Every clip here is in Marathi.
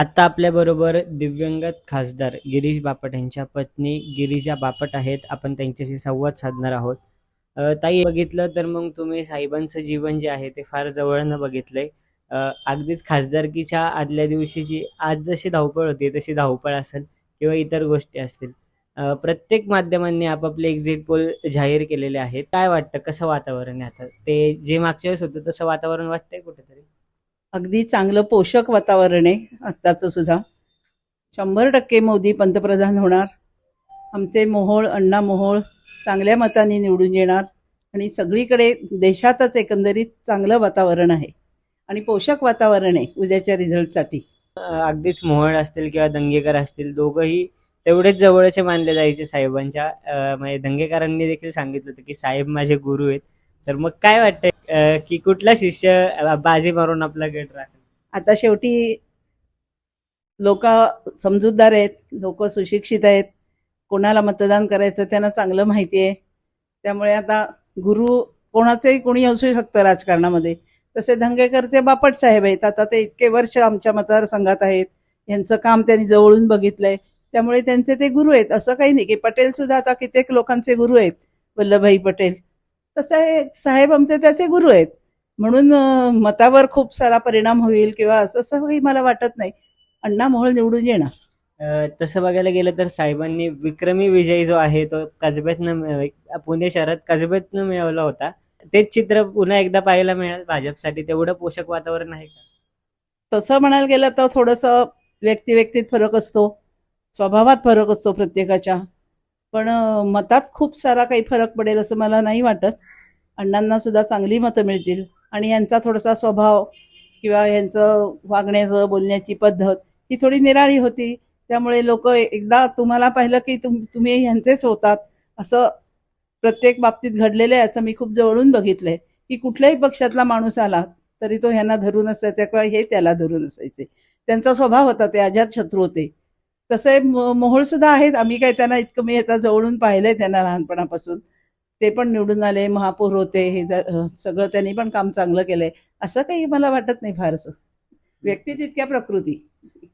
आता आपल्या बरोबर दिव्यंगत खासदार गिरीश बापट यांच्या पत्नी गिरीजा बापट आहेत. आपण त्यांच्याशी संवाद साधणार आहोत. ताई बघितलं तर मग तुम्ही साहेबांचं जीवन जे आहे ते फार जवळनं बघितलंय. अगदीच खासदारकीच्या आदल्या दिवशीची आज जशी धावपळ होती तशी धावपळ असेल किंवा इतर गोष्टी असतील. प्रत्येक माध्यमांनी आपापले एक्झिट पोल जाहीर केलेले आहेत. काय वाटतं? कसं वातावरण आहे आता? ते जे मागच्या वेळेस होतं तसं वातावरण वाटतंय कुठेतरी? अगदी चांगलं पोषक वातावरण आहे आत्ताचं सुद्धा. शंभर टक्के मोदी पंतप्रधान होणार. आमचे मोहोळ अण्णा मोहोळ चांगल्या मताने निवडून येणार आणि सगळीकडे देशातच एकंदरीत चांगलं वातावरण आहे आणि पोषक वातावरण आहे उद्याच्या रिझल्टसाठी. अगदीच मोहळ असतील किंवा दंगेकर असतील दोघंही तेवढेच जवळचे मानले जायचे साहेबांच्या. म्हणजे दंगेकरांनी देखील सांगितलं होतं की साहेब माझे गुरु आहेत. तर मग काय वाटतंय की कुठला शिष्य अ, बाजी मारून आपला गट राखेल? आता शेवटी लोक समजूतदार आहेत लोक सुशिक्षित आहेत कोणाला मतदान करायचं त्यांना चांगलं माहिती आहे. त्यामुळे आता गुरु कोणाचंही कोणी असू शकतं राजकारणामध्ये. तसे धंगेकरचे बापट साहेब आहेत. आता ते इतके वर्ष आमच्या मतदारसंघात आहेत. यांचं काम त्यांनी जवळून बघितलंय. त्यामुळे त्यांचे ते गुरु आहेत. असं काही नाही की पटेल सुद्धा आता कित्येक लोकांचे गुरु आहेत. वल्लभभाई पटेल. तसं साहेब आमचे त्याचे गुरु आहेत. म्हणून मतावर खूप सारा परिणाम होईल किंवा असं असं काही मला वाटत नाही. अण्णा मोहोळ निवडून येणार. तसं बघायला गेलं तर साहेबांनी विक्रमी विजय जो आहे तो कसब्यातनं पुणे शहरात कसब्यातनं मिळवला होता. तेच चित्र पुन्हा एकदा पाहायला मिळेल भाजपसाठी. तेवढं पोषक वातावरण आहे का? तसं म्हणायला गेलं तर थोडंसं व्यक्ती व्यक्तीत फरक असतो. स्वभावात फरक असतो प्रत्येकाच्या. पण मतात खूप सारा काही फरक पडेल असं मला नाही वाटत. अण्णांना सुद्धा चांगली मतं मिळतील. आणि यांचा थोडासा स्वभाव किंवा यांचं वागण्याचं बोलण्याची पद्धत ही थोडी निराळी होती. त्यामुळे लोक एकदा तुम्हाला पाहिलं की तुम तुम्ही ह्यांचेच होतात. असं प्रत्येक बाबतीत घडलेलं आहे असं मी खूप जवळून बघितलंय. की कुठल्याही पक्षातला माणूस आला तरी तो ह्यांना धरून असायचा किंवा हे त्याला धरून असायचे. त्यांचा स्वभाव होता ते अजात शत्रू होते. तसे मोहोळ सुद्धा आहेत. आम्ही काय त्यांना इतकं मी आता जवळून पाहिलंय त्यांना लहानपणापासून. ते पण निवडून आले महापौर होते हे सगळं त्यांनी पण काम चांगलं केलंय. असं काही मला वाटत नाही फारसं. व्यक्ती तितक्या प्रकृती.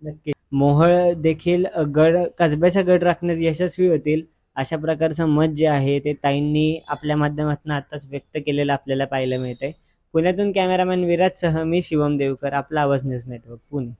नक्की. मोहळ देखील गड कसब्याचा गड राखण्यात यशस्वी होतील अशा प्रकारचं मत जे आहे ते ताईंनी आपल्या माध्यमातून आताच व्यक्त केलेलं आपल्याला पाहायला मिळतंय. पुण्यातून कॅमेरामॅन विराजसह मी शिवम देवकर आपला आवाज न्यूज नेटवर्क पुणे.